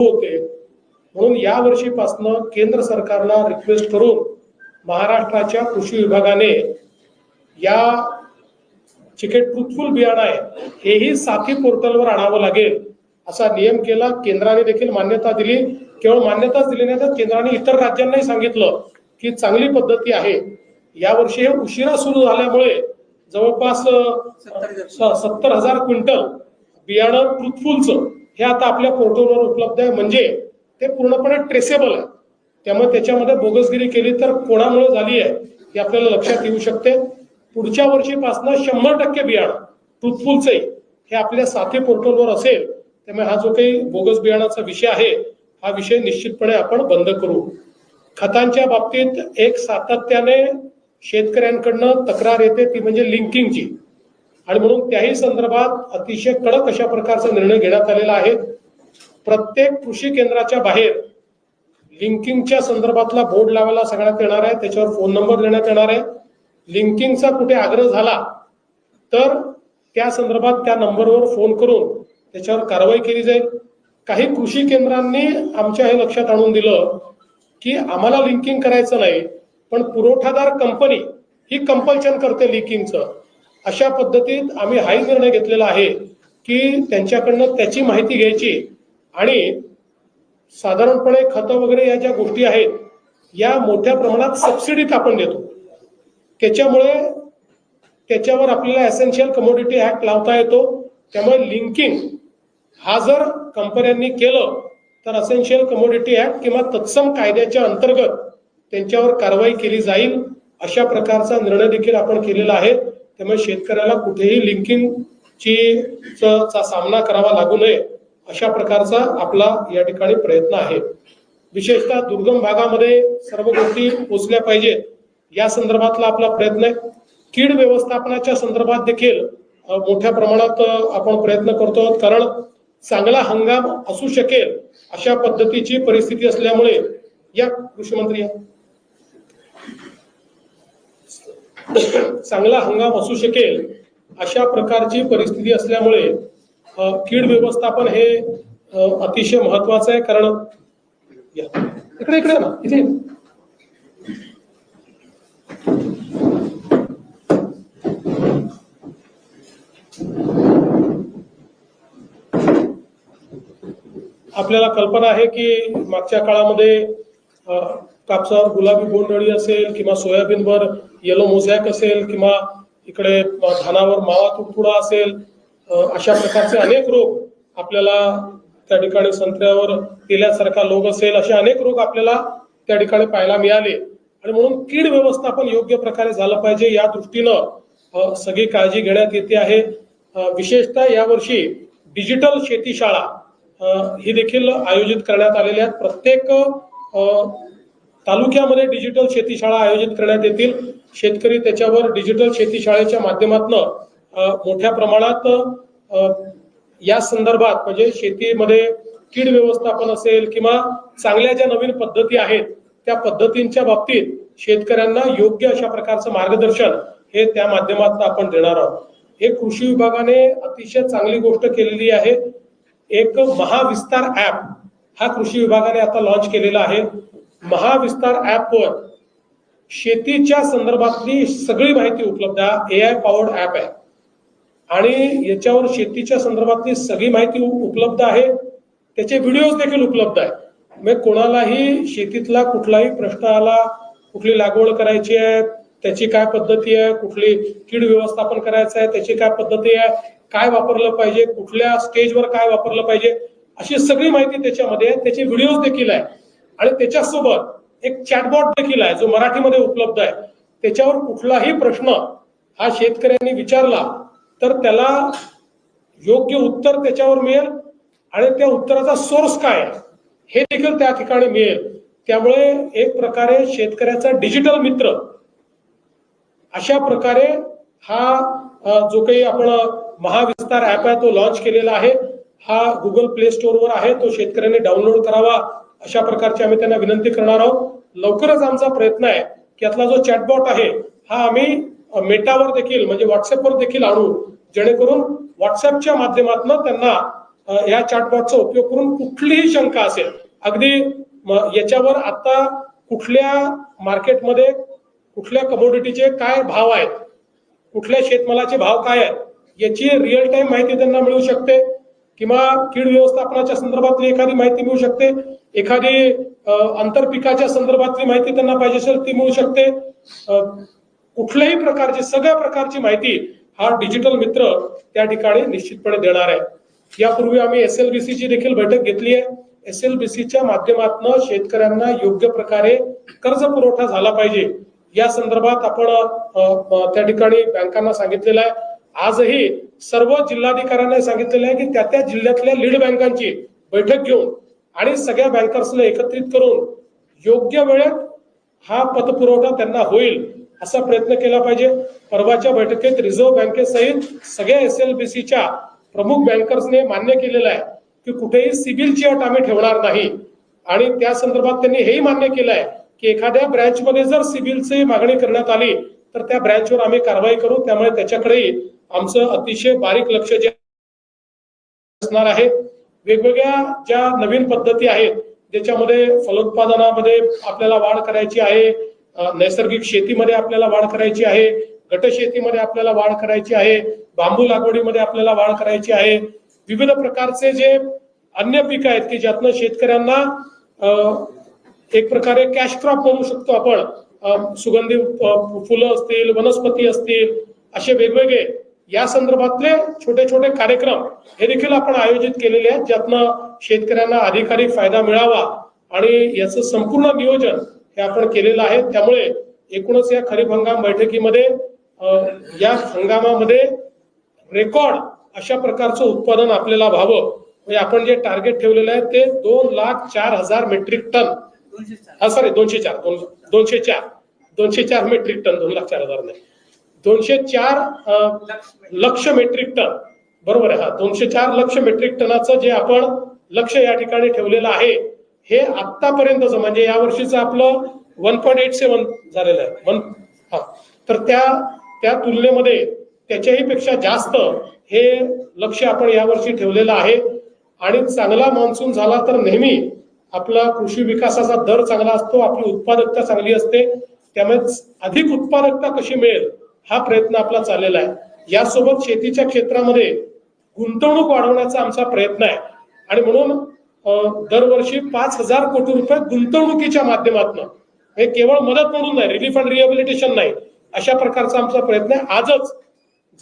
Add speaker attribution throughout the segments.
Speaker 1: होते. म्हणून या वर्षीपासनं केंद्र सरकारला रिक्वेस्ट करून महाराष्ट्राच्या कृषी विभागाने या चिकेट ट्रुथफुल बियाणं आहे हेही साथी पोर्टलवर आणावं लागेल असा नियम केला. केंद्राने देखील मान्यता दिली. केवळ मान्यताच दिली नाही तर केंद्राने इतर राज्यांनाही सांगितलं की चांगली पद्धती आहे. यावर्षी हे उशिरा सुरू झाल्यामुळे जवळपास सत्तर हजार क्विंटल बियाणं ट्रुथफुलचं हे आता आपल्या पोर्टलवर उपलब्ध आहे. म्हणजे ते पूर्णपणे ट्रेसेबल आहे. त्यामुळे त्याच्यामध्ये बोगसगिरी केली तर कोणामुळे झाली आहे हे आपल्याला लक्षात येऊ शकते. पुढच्या वर्षीपासून शंभर टक्के बियाणं ट्रुथफुलचंही हे आपल्या साथी पोर्टलवर असेल त्यामुळे हा जो काही बोगस बियाणाचा विषय आहे हा विषय निश्चितपणे आपण बंद करू. खतांच्या बाबतीत एक सातत्याने शेतकऱ्यांकडनं तक्रार येते ती म्हणजे लिंकिंगची. आणि म्हणून त्याही संदर्भात अतिशय कडक अशा प्रकारचा निर्णय घेण्यात आलेला आहे. प्रत्येक कृषी केंद्राच्या बाहेर लिंकिंगच्या संदर्भातला बोर्ड लावायला सांगण्यात येणार आहे. त्याच्यावर फोन नंबर देण्यात येणार आहे. लिंकिंगचा कुठे आग्रह झाला तर त्या संदर्भात त्या नंबरवर फोन करून त्याच्यावर कारवाई केली जाईल. काही कृषी केंद्रांनी आमच्या हे लक्षात आणून दिलं की आम्हाला लिंकिंग करायचं नाही पण पुरवठादार कंपनी ही कंपल्शन करते लिंकिंगचं. अशा पद्धतीत आम्ही हाही निर्णय घेतलेला आहे की त्यांच्याकडनं त्याची माहिती घ्यायची आणि साधारणपणे खतं वगैरे या ज्या गोष्टी आहेत या मोठ्या प्रमाणात सबसिडीत आपण देतो. त्याच्यामुळे त्याच्यावर आपल्याला एसेन्शियल कमोडिटी ऍक्ट लावता येतो. त्यामुळे लिंकिंग हा जर कंपन्यांनी केलं तर असेन्शियल कमोडिटी ऍक्ट किंवा तत्सम कायद्याच्या अंतर्गत त्यांच्यावर कारवाई केली जाईल अशा प्रकारचा निर्णय देखील आपण केलेला आहे. त्यामुळे शेतकऱ्याला कुठेही लिंकिंगची च- चा सामना करावा लागू नये अशा प्रकारचा आपला या ठिकाणी प्रयत्न आहे. विशेषतः दुर्गम भागामध्ये सर्व गोष्टी पोचल्या पाहिजेत. या संदर्भातला आपला प्रयत्न आहे. कीड व्यवस्थापनाच्या संदर्भात देखील मोठ्या प्रमाणात आपण प्रयत्न करतो. आहोत कारण चांगला हंगाम असू शकेल अशा पद्धतीची परिस्थिती असल्यामुळे या कृषी मंत्री चांगला हंगाम असू शकेल अशा प्रकारची परिस्थिती असल्यामुळे कीड व्यवस्थापन हे अतिशय महत्वाचं आहे. कारण या. इकडे इकडे ना. इथे. आपल्याला कल्पना आहे की मागच्या काळामध्ये कापसावर गुलाबी बोंडअळी असेल किंवा सोयाबीनवर येलो मोझॅक असेल किंवा इकडे धानावर मावा तुडतुडा असेल अशा प्रकारचे अनेक रोग आपल्याला त्या ठिकाणी संत्र्यावर तेल्यासारखा लोक असेल असे अनेक रोग आपल्याला त्या ठिकाणी पाहायला मिळाले. आणि म्हणून कीड व्यवस्थापन योग्य प्रकारे झालं पाहिजे या दृष्टीनं सगळी काळजी घेण्यात येते आहे. विशेषतः यावर्षी डिजिटल शेतीशाळा ही देखील आयोजित करण्यात आलेल्या आहेत. प्रत्येक तालुक्यामध्ये डिजिटल शेतीशाळा आयोजित करण्यात येतील. शेतकरी त्याच्यावर डिजिटल शेतीशाळेच्या माध्यमातून मोठ्या प्रमाणात या संदर्भात म्हणजे शेतीमध्ये कीड व्यवस्थापन असेल किंवा चांगल्या ज्या नवीन पद्धती आहेत त्या पद्धतींच्या बाबतीत शेतकऱ्यांना योग्य अशा प्रकारचं मार्गदर्शन हे त्या माध्यमातून आपण देणार आहोत. हे कृषी विभागाने अतिशय चांगली गोष्ट केलेली आहे. एक महाविस्तार ऍप हा कृषी विभागाने आता लॉन्च केलेला आहे. महाविस्तार ॲपवर शेतीच्या संदर्भातली सगळी माहिती उपलब्ध आहे. ए आय पॉवर्ड ॲप आहे. आणि याच्यावर शेतीच्या संदर्भातली सगळी माहिती उपलब्ध आहे. त्याचे व्हिडिओज देखील उपलब्ध आहे म्हणजे कोणालाही शेतीतला कुठलाही प्रश्न आला कुठली लागवड करायची आहे त्याची काय पद्धती आहे कुठली कीड व्यवस्थापन करायचं आहे त्याची काय पद्धती आहे काय वापरलं पाहिजे कुठल्या स्टेजवर काय वापरलं पाहिजे अशी सगळी माहिती त्याच्यामध्ये आहे. त्याचे व्हिडिओज देखील आहे आणि त्याच्यासोबत एक चॅटबॉट देखील आहे जो मराठीमध्ये उपलब्ध आहे. त्याच्यावर कुठलाही प्रश्न हा शेतकऱ्यांनी विचारला तर त्याला योग्य उत्तर त्याच्यावर मिळेल आणि त्या उत्तराचा सोर्स काय हे देखील त्या ठिकाणी मिळेल. त्यामुळे एक प्रकारे शेतकऱ्याचा डिजिटल मित्र अशा प्रकारे हा जो काही आपण महाविस्तार ऍप आहे तो लॉन्च केलेला आहे. हा गुगल प्ले स्टोअरवर आहे तो शेतकऱ्यांनी डाउनलोड करावा. अशा प्रकारची आम्ही त्यांना विनंती करणार आहोत. लवकरच आमचा प्रयत्न आहे की यातला जो चॅटबॉट आहे हा आम्ही मेटावर देखील म्हणजे व्हॉट्सअपवर देखील आणू. जेणेकरून व्हॉट्सअपच्या माध्यमातून त्यांना या चॅटबॉटचा उपयोग करून कुठलीही शंका असेल अगदी याच्यावर आता कुठल्या मार्केटमध्ये कुठल्या कमोडिटीचे काय भाव आहेत कुठल्या शेतमालाचे भाव काय आहेत याची रिअल टाइम माहिती त्यांना मिळू शकते. किंवा कीड व्यवस्थापनाच्या संदर्भातली एखादी माहिती मिळू शकते. एखादी आंतरपिकाच्या संदर्भातली माहिती त्यांना पाहिजे असेल ती मिळू शकते. कुठल्याही प्रकारची सगळ्या प्रकारची माहिती हा डिजिटल मित्र त्या ठिकाणी निश्चितपणे देणार आहे. यापूर्वी आम्ही एस एल बी ची देखील बैठक घेतली आहे. एस एल बी सीच्या माध्यमातून शेतकऱ्यांना योग्य प्रकारे कर्ज पुरवठा झाला पाहिजे. या संदर्भात आपण त्या ठिकाणी बँकांना सांगितलेलं आहे. आजही सर्व जिल्हाधिकाऱ्यांना सांगितलेलं आहे की त्या त्या जिल्ह्यातल्या लीड बँकांची बैठक घेऊन आणि सगळ्या बँकर्सला एकत्रित करून योग्य वेळेत हा पतपुरवठा त्यांना होईल असा प्रयत्न केला पाहिजे. परवाच्या बैठकीत रिझर्व्ह बँकेसहित सगळ्या एस एल बी सीच्या प्रमुख बँकर्सने मान्य केलेलं आहे की कुठेही सिबिलची अट आम्ही ठेवणार नाही. आणि त्या संदर्भात त्यांनी हेही मान्य केलं आहे की एखाद्या ब्रँचमध्ये जर सिबिलची मागणी करण्यात आली तर त्या ब्रँचवर आम्ही कारवाई करू. त्यामुळे त्याच्याकडेही आमचं अतिशय बारीक लक्ष जे असणार आहे वेगवेगळ्या ज्या नवीन पद्धती आहेत ज्याच्यामध्ये फलोत्पादनामध्ये आपल्याला वाढ करायची आहे नैसर्गिक शेतीमध्ये आपल्याला वाढ करायची आहे गट शेतीमध्ये आपल्याला वाढ करायची आहे बांबू लागवडीमध्ये आपल्याला वाढ करायची आहे विविध प्रकारचे जे अन्य पीक आहेत की ज्यातनं शेतकऱ्यांना एक प्रकारे कॅश क्रॉप म्हणू शकतो आपण सुगंधी फुलं असतील वनस्पती असतील असे वेगवेगळे या संदर्भातले छोटे छोटे कार्यक्रम हे देखील आपण आयोजित केलेले आहेत ज्यातनं शेतकऱ्यांना अधिकाधिक फायदा मिळावा आणि याचं संपूर्ण नियोजन हे आपण केलेलं आहे. त्यामुळे एकूणच या खरीप हंगाम बैठकीमध्ये या हंगामामध्ये रेकॉर्ड अशा प्रकारचं उत्पादन आपल्याला व्हावं. म्हणजे आपण जे टार्गेट ठेवलेलं आहे ते दोन लाख चार हजार मेट्रिक टन. हा सॉरी दोनशे चार दोन दोनशे चार. दोनशे चार मेट्रिक टन दोन लाख चार हजार नाही. दोनशे चार लक्ष मेट्रिक टन बरोबर आहे हा. दोनशे चार लक्ष मेट्रिक टनाचं जे आपण लक्ष या ठिकाणी ठेवलेलं आहे हे आतापर्यंतच म्हणजे या वर्षीचं आपलं वन पॉईंट एट सेवन झालेलं आहे. वन हा. तर त्या त्या तुलनेमध्ये त्याच्याही पेक्षा जास्त हे लक्ष आपण यावर्षी ठेवलेलं आहे. आणि चांगला मान्सून झाला तर नेहमी आपला कृषी विकासाचा दर चांगला असतो आपली उत्पादकता चांगली असते. त्यामुळे अधिक उत्पादकता कशी मिळेल हा प्रयत्न आपला चाललेला आहे. यासोबत शेतीच्या क्षेत्रामध्ये गुंतवणूक वाढवण्याचा आमचा प्रयत्न आहे. आणि म्हणून दरवर्षी पाच हजार कोटी रुपये गुंतवणुकीच्या माध्यमातून. हे केवळ मदत म्हणून नाही रिलीफ अँड रिहॅबिलिटेशन नाही अशा प्रकारचा आमचा प्रयत्न आहे. आजच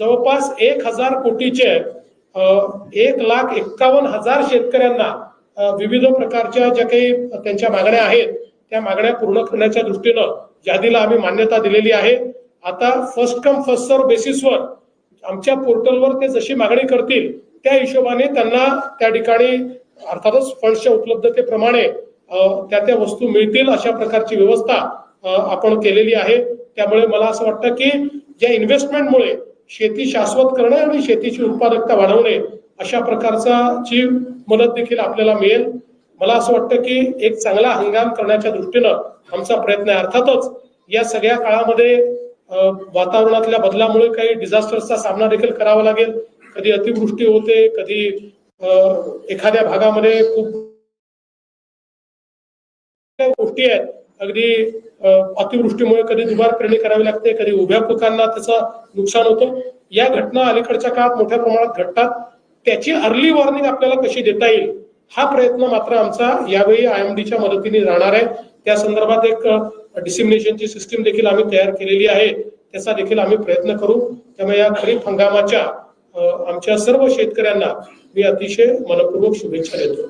Speaker 1: जवळपास एक हजार कोटीचे एक लाख एक्कावन्न हजार शेतकऱ्यांना विविध प्रकारच्या ज्या काही त्यांच्या मागण्या आहेत त्या मागण्या पूर्ण करण्याच्या दृष्टीनं यादीला आम्ही मान्यता दिलेली आहे. आता फर्स्ट कम फर्स्ट सर्व बेसिसवर आमच्या पोर्टलवर ते जशी मागणी करतील त्या हिशोबाने त्यांना त्या ठिकाणी अर्थातच फंड्सच्या उपलब्धतेप्रमाणे त्या त्या वस्तू मिळतील अशा प्रकारची व्यवस्था आपण केलेली आहे. त्यामुळे मला असं वाटतं की या इन्व्हेस्टमेंटमुळे शेती शाश्वत करणे आणि शेतीची उत्पादकता वाढवणे अशा प्रकारचा ची मदत देखील आपल्याला मिळेल. मला असं वाटतं की एक चांगला हंगाम करण्याच्या दृष्टीनं आमचा प्रयत्न आहे. अर्थातच या सगळ्या काळामध्ये वातावरणातल्या बदलामुळे काही डिझास्टर्सचा सामना देखील करावा लागेल. कधी अतिवृष्टी होते कधी एखाद्या भागामध्ये खूप गोष्टी आहेत. अगदी अतिवृष्टीमुळे कधी दुबार पेरणी करावी लागते कधी उभ्या पिकांना त्याचं नुकसान होतं. या घटना अलीकडच्या काळात मोठ्या प्रमाणात घडतात. त्याची अर्ली वॉर्निंग आपल्याला कशी देता येईल हा प्रयत्न मात्र आमचा यावेळी आय एम डीच्या मदतीने राहणार आहे. त्या संदर्भात एक डिसिमिनेशनची सिस्टीम देखील आम्ही तयार केलेली आहे. त्याचा देखील आम्ही प्रयत्न करू. त्यामुळे या खरीप हंगामाच्या आमच्या सर्व शेतकऱ्यांना मी अतिशय मनपूर्वक शुभेच्छा देतो.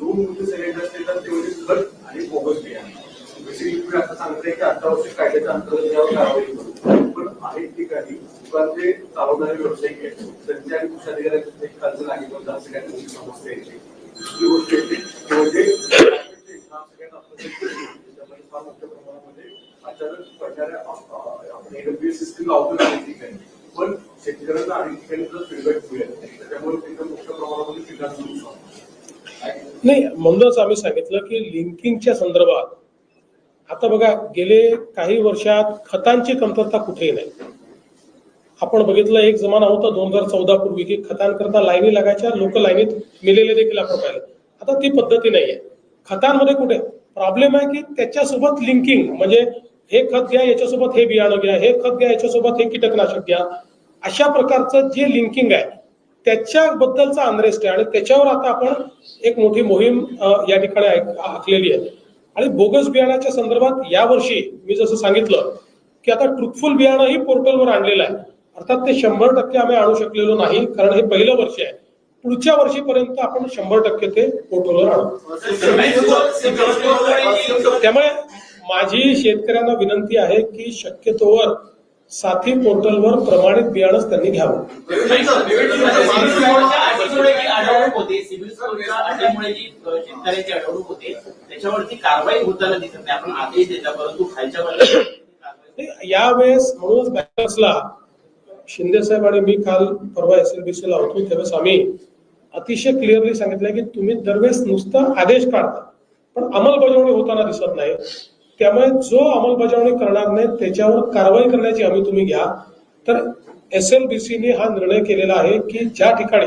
Speaker 2: मुख्यमंत्री आणि बोगस आता सांगताय की अत्यावश्यक कायद्याच्या अंतर्गत यावर कारवाई करू पण अनेक ठिकाणी दुकानचे व्यावसायिक आहे. त्यांच्या आणि कृषी अधिकाऱ्यांचे खर्च नाही पण असं काही समस्या येते ही गोष्ट येते म्हणजे फार मोठ्या प्रमाणामध्ये अचानक पडणाऱ्या एडब्ल्यू पण शेतकऱ्यांना ठिकाणी फीडबॅक मिळेल त्याच्यामुळे तिथं मोठ्या प्रमाणामध्ये
Speaker 1: नाही म्हणूनच आम्ही सांगितलं की लिंकिंगच्या संदर्भात आता बघा गेले काही वर्षात खतांची कमतरता कुठेही नाही. आपण बघितलं एक जमाना होता दोन हजार चौदा पूर्वी की खतांकरता लाईनी लागायच्या लोक लाईनीत मेलेले देखील आपण पाहिले. आता ती पद्धती नाही आहे खतांमध्ये कुठे? प्रॉब्लेम आहे की त्याच्यासोबत लिंकिंग म्हणजे हे खत घ्या याच्यासोबत हे बियाणं घ्या हे खत घ्या याच्यासोबत हे कीटकनाशक घ्या. अशा प्रकारचं जे लिंकिंग आहे त्याच्याबद्दलचा अनरेस्ट आहे. आणि त्याच्यावर आता आपण एक मोठी मोहीम या ठिकाणी आखलेली आहे. आणि बोगस बियाणाच्या संदर्भात यावर्षी मी जसं सांगितलं की आता ट्रुथफुल बियाणं ही पोर्टलवर आणलेलं आहे. अर्थात ते शंभर टक्के आम्ही आणू शकलेलो नाही कारण हे पहिलं वर्ष आहे. पुढच्या वर्षीपर्यंत आपण शंभर टक्के ते पोर्टलवर आणू. त्यामुळे माझी शेतकऱ्यांना विनंती आहे की शक्यतोवर साथी पोर्टलवर प्रमाणित बियाणंच त्यांनी घ्यावं. यावेळेस म्हणूनच बॅलन्सला शिंदे साहेब आणि मी काल परवा एस एल बी ला होतो त्यावेळेस आम्ही अतिशय क्लिअरली सांगितलं की तुम्ही दरवेळेस नुसता आदेश काढता. पण अंमलबजावणी होताना दिसत नाही. त्यामुळे जो अंमलबजावणी करणार नाही त्याच्यावर कारवाई करण्याची हमी तुम्ही घ्या. तर एस एल बी सीने हा निर्णय केलेला आहे की ज्या ठिकाणी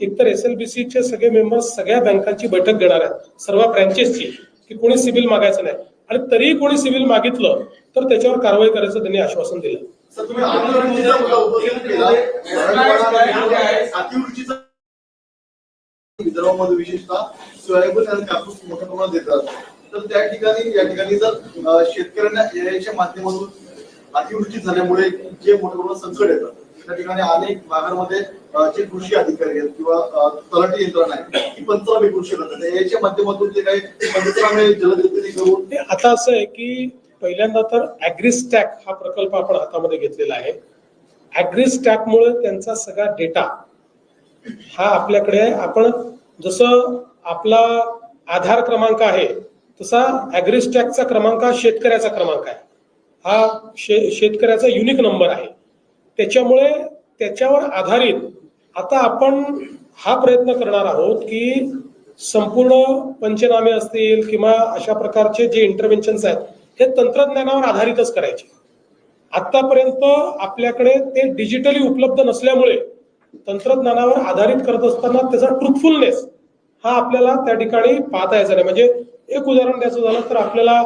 Speaker 1: एकतर एस एल बी चे सगळे मेंबर्स सगळ्या बँकांची बैठक घेणार आहेत सर्व ब्रँचेसची की कोणी सिबिल मागायचं नाही. आणि तरीही कोणी सिबिल मागितलं तर त्याच्यावर कारवाई करायचं त्यांनी आश्वासन दिलं.
Speaker 2: सर तुम्ही अतिवृष्टीचा मुद्दा उपस्थित केला. मराठवाडा अतिवृष्टीचा विदर्भामध्ये विशेषतः सोयाबीन आणि कापूस मोठ्या प्रमाणात देतात तर त्या ठिकाणी या ठिकाणी जर शेतकऱ्यांना याच्या माध्यमातून अतिवृष्टी झाल्यामुळे जे मोठ्या प्रमाणात संकट येतं त्या ठिकाणी अनेक भागांमध्ये जे कृषी अधिकारी आहेत किंवा तलाठी यंत्रणा आहे ती पंचनामे करू शकत नाही याच्या माध्यमातून ते काही पंचनामे जलदगतीने करून
Speaker 1: आता असं आहे की पहिल्यांदा तर ॲग्रीस्टॅक हा प्रकल्प आपण हातामध्ये घेतलेला आहे. ॲग्रीस्टॅकमुळे त्यांचा सगळा डेटा हा आपल्याकडे आहे. आपण जसं आपला आधार क्रमांक आहे तसा ॲग्रीस्टॅकचा क्रमांक हा शेतकऱ्याचा क्रमांक आहे. हा शे शेतकऱ्याचा युनिक नंबर आहे. त्याच्यामुळे त्याच्यावर आधारित आता आपण हा प्रयत्न करणार आहोत की संपूर्ण पंचनामे असतील किंवा अशा प्रकारचे जे इंटरव्हेन्शन्स आहेत हे तंत्रज्ञानावर आधारितच करायचे. आतापर्यंत आपल्याकडे ते डिजिटली उपलब्ध नसल्यामुळे तंत्रज्ञानावर आधारित करत असताना त्याचा ट्रुथफुलनेस हा आपल्याला त्या ठिकाणी पाहता यायचा नाही. म्हणजे एक उदाहरण द्यायचं झालं तर आपल्याला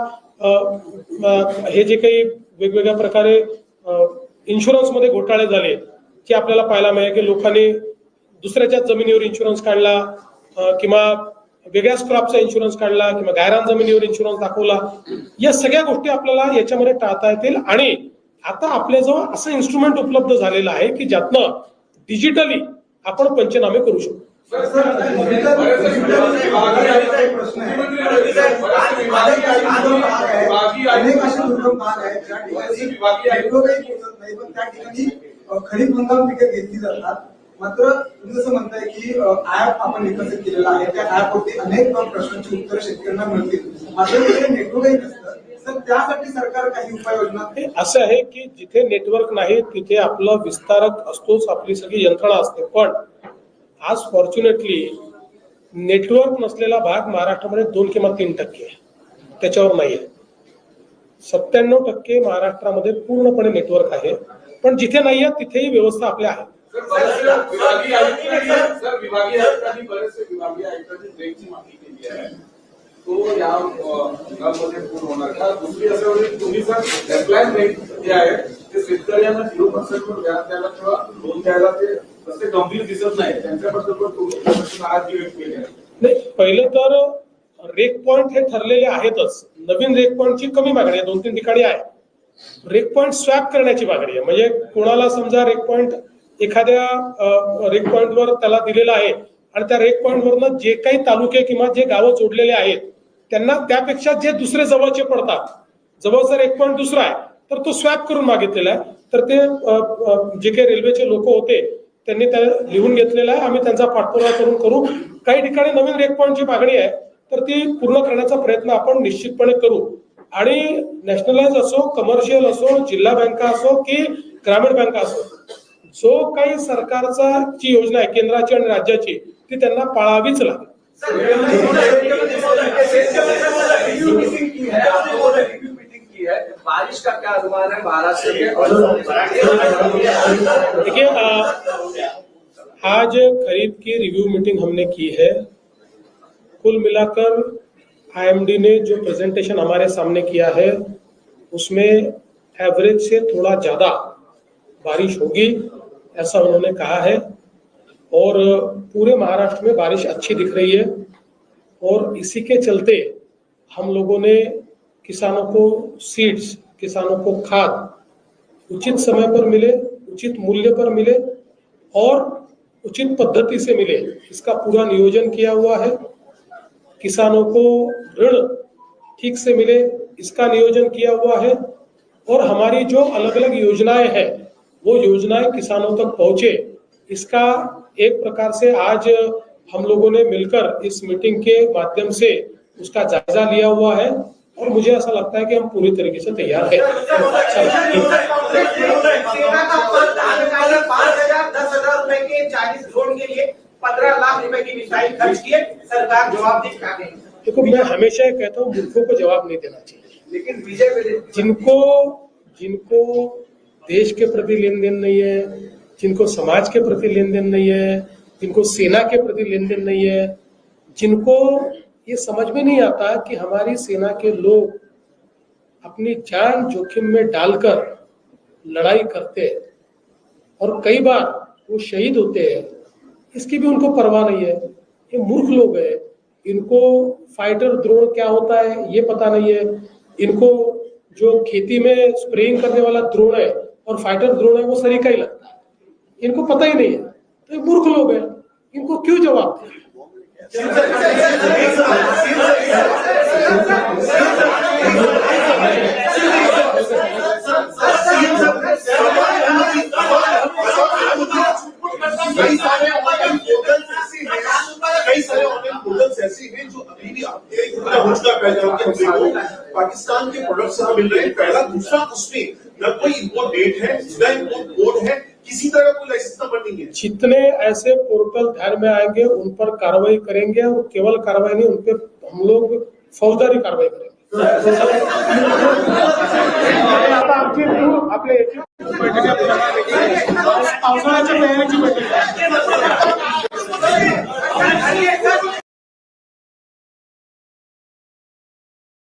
Speaker 1: हे जे काही वेगवेगळ्या प्रकारे इन्शुरन्समध्ये घोटाळे झाले की आपल्याला पाहायला मिळेल की लोकांनी दुसऱ्याच्या जमिनीवर इन्शुरन्स काढला किंवा वेगळ्याच क्रॉपचा इन्शुरन्स काढला किंवा गायरान जमिनीवर इन्शुरन्स दाखवला. या सगळ्या गोष्टी आपल्याला याच्यामध्ये टाळता येतील आणि आता आपल्याजवळ असं इन्स्ट्रुमेंट उपलब्ध झालेलं आहे की ज्यातनं डिजिटली आपण पंचनामे करू शकतो
Speaker 3: खरीप हंगाम पिके घेतली जातात मात्र तुम्ही जसं म्हणताय की ऍप आपण विकसित केलेला आहे. त्या ऍपवरती अनेक प्रश्नांची उत्तरं शेतकऱ्यांना मिळतील. मात्र तिथे नेटवर्कही नसतं. तर त्यासाठी सरकार काही उपाययोजना
Speaker 1: असं आहे की जिथे नेटवर्क नाही तिथे आपलं विस्तारक असतोच आपली सगळी यंत्रणा असते. पण आज फॉर्च्युनेटली नेटवर्क नसलेला भाग महाराष्ट्रामध्ये दोन किंवा तीन टक्के आहे. त्याच्यावर नाही आहे सत्त्याण्णव टक्के महाराष्ट्रामध्ये पूर्णपणे नेटवर्क आहे. पण जिथे नाही आहे तिथेही व्यवस्था आपल्या आहे
Speaker 4: विभागीय आयुक्त सर विभागीय आयुक्तांनी बरेचसे विभागीय आयुक्तांनी ब्रेकची मागणी केली आहे तो या मध्ये पूर्ण होणार का दुसरी असं म्हणजे तुम्ही जर डेडलाईन जे आहे ते शेतकऱ्यांना झिरो व्याज द्यायला किंवा लोन द्यायला ते तसे गंभीर दिसत नाही त्यांच्याबद्दल पण तुम्ही व्यक्त केली आहे
Speaker 1: नाही पहिलं तर रेक पॉइंट हे ठरलेले आहेतच. नवीन रेक पॉइंटची कमी मागणी आहे दोन तीन ठिकाणी आहे. रेक पॉइंट स्वॅप करण्याची मागणी आहे. म्हणजे कोणाला समजा रेक पॉइंट एखाद्या रेक पॉईंटवर त्याला दिलेला आहे. आणि त्या रेक पॉईंटवरनं जे काही तालुके किंवा जे गावं जोडलेले आहेत त्यांना त्यापेक्षा जे दुसरे जवळचे पडतात जवळचा रेक पॉईंट दुसरा आहे तर तो स्वॅप करून मागितलेला आहे. तर ते जे काही रेल्वेचे लोक होते त्यांनी त्या लिहून घेतलेला आहे. आम्ही त्यांचा पाठपुरावा करून करू. काही ठिकाणी नवीन रेक पॉईंटची मागणी आहे तर ती पूर्ण करण्याचा प्रयत्न आपण निश्चितपणे करू. आणि नॅशनलाइज असो कमर्शियल असो जिल्हा बँका असो की ग्रामीण बँका असो जो काही सरकारचा जी योजना आहे, केंद्राची आणि राज्याची, ती त्यांना लागेल.
Speaker 5: बारिश का क्या अनुमान है महाराष्ट्र के
Speaker 1: देखिए आज खरीद की रिव्यू मीटिंग हमने की है। कुल मिलाकर आईएमडी ने जो प्रेजेंटेशन हमारे सामने किया है, उसमें एवरेज से थोड़ा ज़्यादा बारिश होगी। ऐसा उन्होंने कहा है। और पूरे महाराष्ट्र में बारिश अच्छी दिख रही है। और इसी के चलते हम लोगों ने किसानों को सीड्स किसानों को खाद उचित समय पर मिले, उचित मूल्य पर मिले और उचित पद्धति से मिले, इसका पूरा नियोजन किया हुआ है। किसानों को ऋण ठीक से मिले, इसका नियोजन किया हुआ है। और हमारी जो अलग अलग योजनाएँ हैं वो योजनाएँ किसानों तक पहुँचे। इसका एक प्रकार से आज हम लोगों ने मिलकर इस मीटिंग के माध्यम से उसका जायजा लिया हुआ है और मुझे ऐसा लगता है कि हम पूरी तरीके से तैयार हैं। देखो मैं हमेशा ये कहता हूँ मूर्खों को जवाब नहीं देना चाहिए।
Speaker 5: लेकिन विजय
Speaker 1: जिनको जिनको देश के प्रति लेन देन नहीं है, जिनको समाज के प्रति लेन देन नहीं है, जिनको सेना के प्रति लेन देन नहीं है, जिनको ये समझ में नहीं आता कि हमारी सेना के लोग अपनी जान जोखिम में डालकर लड़ाई करते हैं और कई बार वो शहीद होते हैं। इसकी भी उनको परवाह नहीं है। ये मूर्ख लोग हैं। इनको फाइटर ड्रोन क्या होता है, ये पता नहीं है। इनको जो खेती में स्प्रेइंग करने वाला ड्रोन है और फाइटर ड्रोन है, वो सरीका ही लगता है। इनको पता ही नहीं है। तो ये मूर्ख लोग हैं। इनको क्यों जवाब दें?
Speaker 2: कई सारे ऑनलाइन पोर्टल्स ऐसे हैं जो अभी भी करके हमसे पाकिस्तान के प्रोडक्ट्स हमें मिल रहे हैं। पहला, दूसरा, उसमें ना कोई इनको डेट है न इनको कोड है किसी तरह कोई लाइसेंस नंबर नहीं है।
Speaker 1: जितने ऐसे पोर्टल ध्यान में आएँगे उन पर कार्रवाई करेंगे और केवल कार्रवाई नहीं उन पर हम लोग फौजदारी कार्रवाई करेंगे। आपले